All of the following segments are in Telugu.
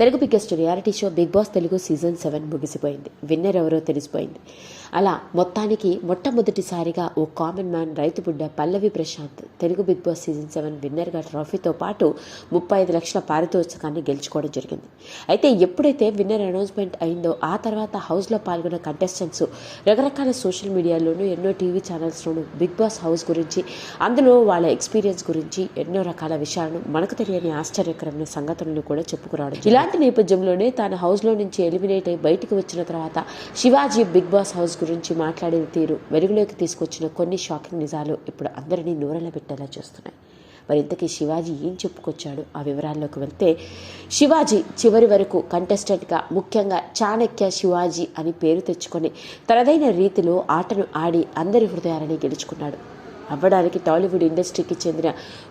Telugu biggest reality show Bigg Boss Telugu season seven ముగిసిపోయింది. విన్నర్ ఎవరో తెలిసిపోయింది. అలా మొత్తానికి మొట్టమొదటిసారిగా ఓ కామన్ మ్యాన్ రైతు బిడ్డ Pallavi Prashanth Telugu Bigg Boss season seven విన్నర్గా ట్రోఫీతో పాటు ముప్పై ఐదు లక్షల పారితోషికాన్ని గెలుచుకోవడం జరిగింది. అయితే ఎప్పుడైతే విన్నర్ అనౌన్స్మెంట్ అయిందో ఆ తర్వాత హౌస్లో పాల్గొన్న కంటెస్టెంట్స్ రకరకాల సోషల్ మీడియాలోనూ ఎన్నో టీవీ ఛానల్స్లోనూ బిగ్ బాస్ హౌస్ గురించి అందులో వాళ్ళ ఎక్స్పీరియన్స్ గురించి ఎన్నో రకాల విషయాలను మనకు తెలియని ఆశ్చర్యకరమైన సంగతులను కూడా చెప్పుకురావడం ఇలాంటి నేపథ్యంలోనే తాను హౌస్లో నుంచి ఎలిమినేట్ అయి బయటకు వచ్చిన తర్వాత శివాజీ బిగ్ బాస్ హౌస్ గురించి మాట్లాడిన తీరు వెలుగులోకి తీసుకొచ్చిన కొన్ని షాకింగ్ నిజాలు ఇప్పుడు అందరినీ నూరల పెట్టేలా చేస్తున్నాయి. మరి ఇంతకీ శివాజీ ఏం చెప్పుకొచ్చాడు? ఆ వివరాల్లోకి వెళ్తే శివాజీ చివరి వరకు కంటెస్టెంట్గా ముఖ్యంగా చాణక్య శివాజీ అని పేరు తెచ్చుకొని తనదైన రీతిలో ఆటను ఆడి అందరి హృదయాలని గెలుచుకున్నాడు. అవ్వడానికి టాలీవుడ్ ఇండస్ట్రీకి చెందిన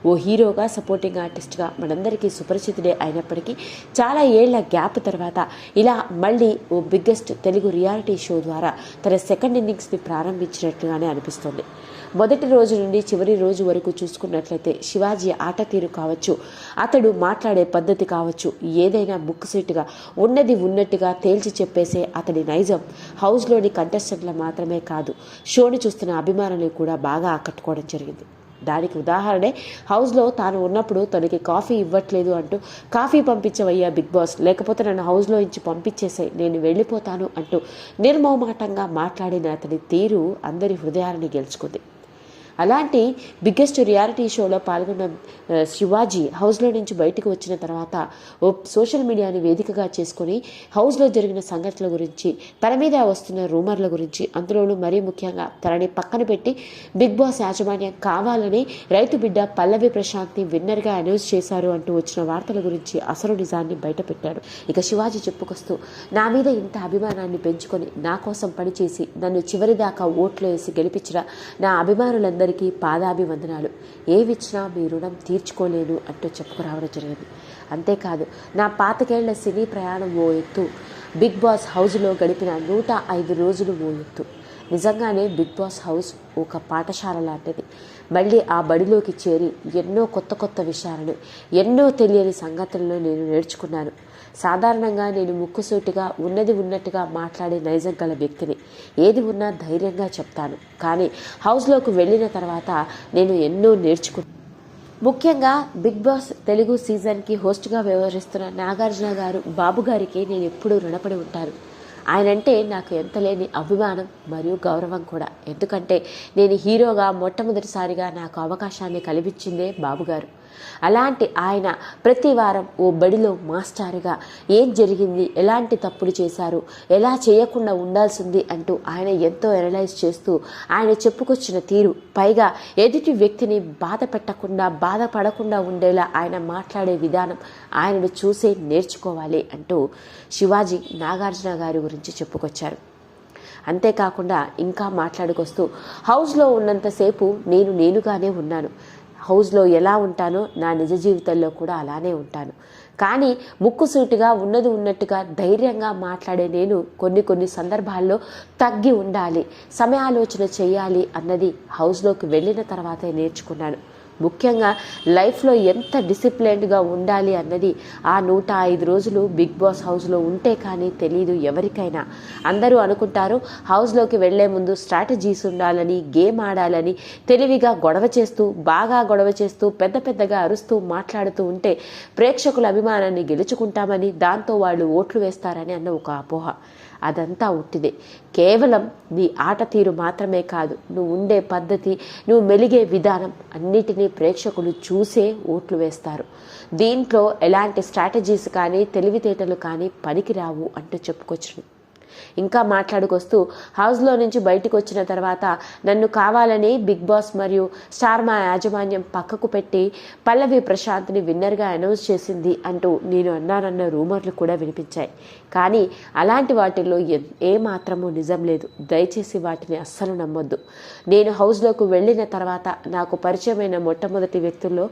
ఓ హీరోగా సపోర్టింగ్ ఆర్టిస్ట్గా మనందరికీ సుపరిచితుడే అయినప్పటికీ చాలా ఏళ్ళ గ్యాప్ తర్వాత ఇలా మళ్ళీ ఓ బిగ్గెస్ట్ తెలుగు రియాలిటీ షో ద్వారా తన సెకండ్ ఇన్నింగ్స్ని ప్రారంభించినట్లుగానే అనిపిస్తోంది. మొదటి రోజు నుండి చివరి రోజు వరకు చూసుకున్నట్లయితే శివాజీ ఆట తీరు కావచ్చు అతడు మాట్లాడే పద్ధతి కావచ్చు ఏదైనా బుక్ ముక్కుసీటుగా ఉన్నది ఉన్నట్టుగా తేల్చి చెప్పేసే అతడి నైజం హౌస్లోని కంటెస్టెంట్ల మాత్రమే కాదు. షోని చూస్తున్న అభిమానులు కూడా బాగా ఆకట్టుకోవడం జరిగింది. దానికి ఉదాహరణే హౌస్లో తాను ఉన్నప్పుడు తనకి కాఫీ ఇవ్వట్లేదు అంటూ కాఫీ పంపించవయ్యా బిగ్ బాస్ లేకపోతే నన్ను హౌస్లో ఇచ్చి పంపించేసే నేను వెళ్ళిపోతాను అంటూ నిర్మోమాటంగా మాట్లాడిన అతని తీరు అందరి హృదయాలని గెలుచుకుంది. అలాంటి బిగ్గెస్ట్ రియాలిటీ షోలో పాల్గొన్న శివాజీ హౌస్లో నుంచి బయటకు వచ్చిన తర్వాత ఓ సోషల్ మీడియాని వేదికగా చేసుకొని హౌస్లో జరిగిన సంఘటనల గురించి తన మీద వస్తున్న రూమర్ల గురించి అందులోనూ మరీ ముఖ్యంగా తనని పక్కన పెట్టి బిగ్ బాస్ యాజమాన్యం కావాలని రైతు బిడ్డ పల్లవి ప్రశాంత్ని విన్నర్గా అనౌన్స్ చేశారు అంటూ వచ్చిన వార్తల గురించి అసలు నిజాన్ని బయటపెట్టాడు ఇక శివాజీ చెప్పుకొస్తూ నా మీద ఇంత అభిమానాన్ని పెంచుకొని నా కోసం పనిచేసి నన్ను చివరిదాకా ఓట్లు వేసి గెలిపించిన నా అభిమానులందరికీ పాదాభివందనాలు. ఏవిచ్చినా మీ రుణం తీర్చుకోలేను అంటూ చెప్పుకురావడం జరిగింది. అంతేకాదు నా పాతకేళ్ళ సినీ ప్రయాణం ఓ ఎత్తు. బిగ్ బాస్ హౌస్లో గడిపిన నూట ఐదు రోజులు ఓ ఎత్తు. నిజంగానే బిగ్ బాస్ హౌస్ ఒక పాఠశాల లాంటిది. మళ్ళీ ఆ బడిలోకి చేరి ఎన్నో కొత్త కొత్త విషయాలను ఎన్నో తెలియని సంగతులను నేను నేర్చుకున్నాను. సాధారణంగా నేను ముక్కుసూటిగా ఉన్నది ఉన్నట్టుగా మాట్లాడే నైజం గల వ్యక్తిని. ఏది ఉన్నా ధైర్యంగా చెప్తాను. కానీ హౌస్లోకి వెళ్ళిన తర్వాత నేను ఎన్నో నేర్చుకున్నాను ముఖ్యంగా బిగ్ బాస్ తెలుగు సీజన్కి హోస్ట్గా వ్యవహరిస్తున్న నాగార్జున గారు బాబు గారికి నేను ఎప్పుడూ రుణపడి ఉంటాను. ఆయనంటే నాకు ఎంత లేని అభిమానం మరియు గౌరవం కూడా. ఎందుకంటే నేను హీరోగా మొట్టమొదటిసారిగా నాకు అవకాశాన్ని కల్పించిందే బాబుగారు అలాంటి ఆయన ప్రతి వారం ఓ బడిలో మాస్టారుగా ఏం జరిగింది ఎలాంటి తప్పులు చేశారు ఎలా చేయకుండా ఉండాల్సింది అంటూ ఆయన ఎంతో ఎనలైజ్ చేస్తూ ఆయన చెప్పుకొచ్చిన తీరు. పైగా ఎదుటి వ్యక్తిని బాధ పెట్టకుండా బాధపడకుండా ఉండేలా ఆయన మాట్లాడే విధానం ఆయనను చూసే నేర్చుకోవాలి అంటూ శివాజీ నాగార్జున గారి గురించి చెప్పుకొచ్చారు. అంతేకాకుండా ఇంకా మాట్లాడుకొస్తూ హౌస్లో ఉన్నంతసేపు నేను నేనుగానే ఉన్నాను. హౌస్లో ఎలా ఉంటానో నా నిజ జీవితంలో కూడా అలానే ఉంటాను. కానీ ముక్కుసూటిగా ఉన్నది ఉన్నట్టుగా ధైర్యంగా మాట్లాడే నేను కొన్ని కొన్ని సందర్భాల్లో తగ్గి ఉండాలి సమయాలోచన చేయాలి అన్నది హౌస్లోకి వెళ్ళిన తర్వాతే నేర్చుకున్నాను. ముఖ్యంగా లైఫ్లో ఎంత డిసిప్లైన్డ్గా ఉండాలి అన్నది ఆ నూట ఐదు రోజులు బిగ్ బాస్ హౌస్లో ఉంటే కానీ తెలియదు ఎవరికైనా. అందరూ అనుకుంటారు హౌస్లోకి వెళ్ళే ముందు స్ట్రాటజీస్ ఉండాలని గేమ్ ఆడాలని తెలివిగా గొడవ చేస్తూ బాగా గొడవ చేస్తూ పెద్ద పెద్దగా అరుస్తూ మాట్లాడుతూ ఉంటే ప్రేక్షకుల అభిమానాన్ని గెలుచుకుంటామని దాంతో వాళ్ళు ఓట్లు వేస్తారని అన్న ఒక అపోహ. అదంతా ఉట్టిదే కేవలం నీ ఆట తీరు మాత్రమే కాదు నువ్వు ఉండే పద్ధతి నువ్వు మెలిగే విధానం అన్నిటినీ ప్రేక్షకులు చూసే ఓట్లు వేస్తారు. దీంట్లో ఎలాంటి స్ట్రాటజీస్ కానీ తెలివితేటలు కానీ పనికిరావు అంటూ చెప్పుకొచ్చు ఇంకా మాట్లాడుకొస్తూ హౌస్లో నుంచి బయటకు వచ్చిన తర్వాత నన్ను కావాలని బిగ్ బాస్ మరియు స్టార్ మా యాజమాన్యం పక్కకు పెట్టి పల్లవి ప్రశాంత్ని విన్నర్గా అనౌన్స్ చేసింది అంటూ నేను అన్నానన్న రూమర్లు కూడా వినిపించాయి. కానీ అలాంటి వాటిల్లో ఏ- మాత్రమూ నిజం లేదు. దయచేసి వాటిని అస్సలు నమ్మొద్దు. నేను హౌస్లోకి వెళ్ళిన తర్వాత నాకు పరిచయమైన మొట్టమొదటి వ్యక్తుల్లో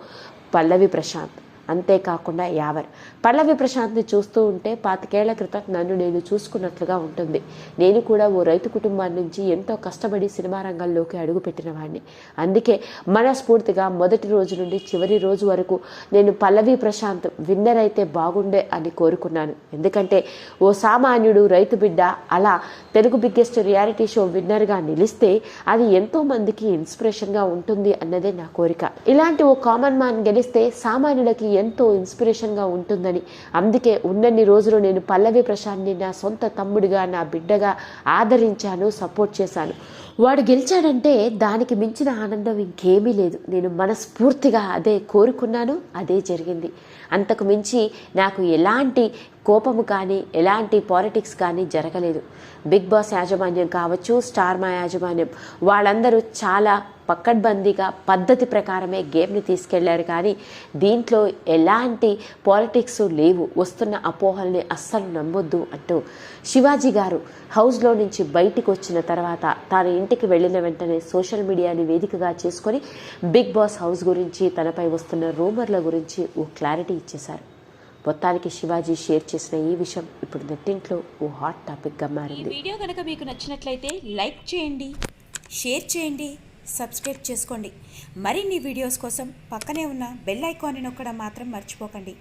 పల్లవి ప్రశాంత్. అంతేకాకుండా యావర్ పల్లవి ప్రశాంత్ని చూస్తూ ఉంటే పాతికేళ్ళ క్రితం నన్ను నేను చూసుకున్నట్లుగా ఉంటుంది. నేను కూడా ఓ రైతు కుటుంబాన్ని నుంచి ఎంతో కష్టపడి సినిమా రంగంలోకి అడుగుపెట్టిన వాడిని అందుకే మనస్ఫూర్తిగా మొదటి రోజు నుండి చివరి రోజు వరకు నేను పల్లవి ప్రశాంత్ విన్నర్ అయితే బాగుండే అని కోరుకున్నాను. ఎందుకంటే ఓ సామాన్యుడు రైతు బిడ్డ అలా తెలుగు బిగ్గెస్ట్ రియాలిటీ షో విన్నర్గా నిలిస్తే అది ఎంతో మందికి ఇన్స్పిరేషన్గా ఉంటుంది అన్నదే నా కోరిక. ఇలాంటి ఓ కామన్ మ్యాన్ గెలిస్తే సామాన్యులకి ఎంతో ఇన్స్పిరేషన్గా ఉంటుందని. అందుకే ఉన్నన్ని రోజులు నేను పల్లవి ప్రశాంత్ని నా సొంత తమ్ముడిగా నా బిడ్డగా ఆదరించాను సపోర్ట్ చేశాను. వాడు గెలిచాడంటే దానికి మించిన ఆనందం ఇంకేమీ లేదు. నేను మనస్ఫూర్తిగా అదే కోరుకున్నాను అదే జరిగింది. అంతకు మించి నాకు ఎలాంటి కోపము కానీ ఎలాంటి పాలిటిక్స్ కానీ జరగలేదు. బిగ్ బాస్ యాజమాన్యం కావచ్చు స్టార్ మా యాజమాన్యం వాళ్ళందరూ చాలా పక్కడ్బందీగా పద్ధతి ప్రకారమే గేమ్ని తీసుకెళ్ళారు కానీ దీంట్లో ఎలాంటి పాలిటిక్స్ లేవు. వస్తున్న అపోహల్ని అస్సలు నమ్మొద్దు అంటూ శివాజీ గారు హౌస్లో నుంచి బయటికి వచ్చిన తర్వాత తన ఇంటికి వెళ్ళిన వెంటనే సోషల్ మీడియాని వేదికగా చేసుకొని బిగ్ బాస్ హౌస్ గురించి తనపై వస్తున్న రూమర్ల గురించి ఓ క్లారిటీ ఇచ్చేశారు. మొత్తానికి శివాజీ షేర్ చేసిన ఈ విషయం ఇప్పుడు నెట్టింట్లో ఓ హాట్ టాపిక్గా ఈ మారింది వీడియో కనుక మీకు నచ్చినట్లయితే లైక్ చేయండి షేర్ చేయండి సబ్స్క్రైబ్ చేసుకోండి. మరిన్ని వీడియోస్ కోసం పక్కనే ఉన్న బెల్ ఐకాన్ని నొక్కడం మాత్రం మర్చిపోకండి.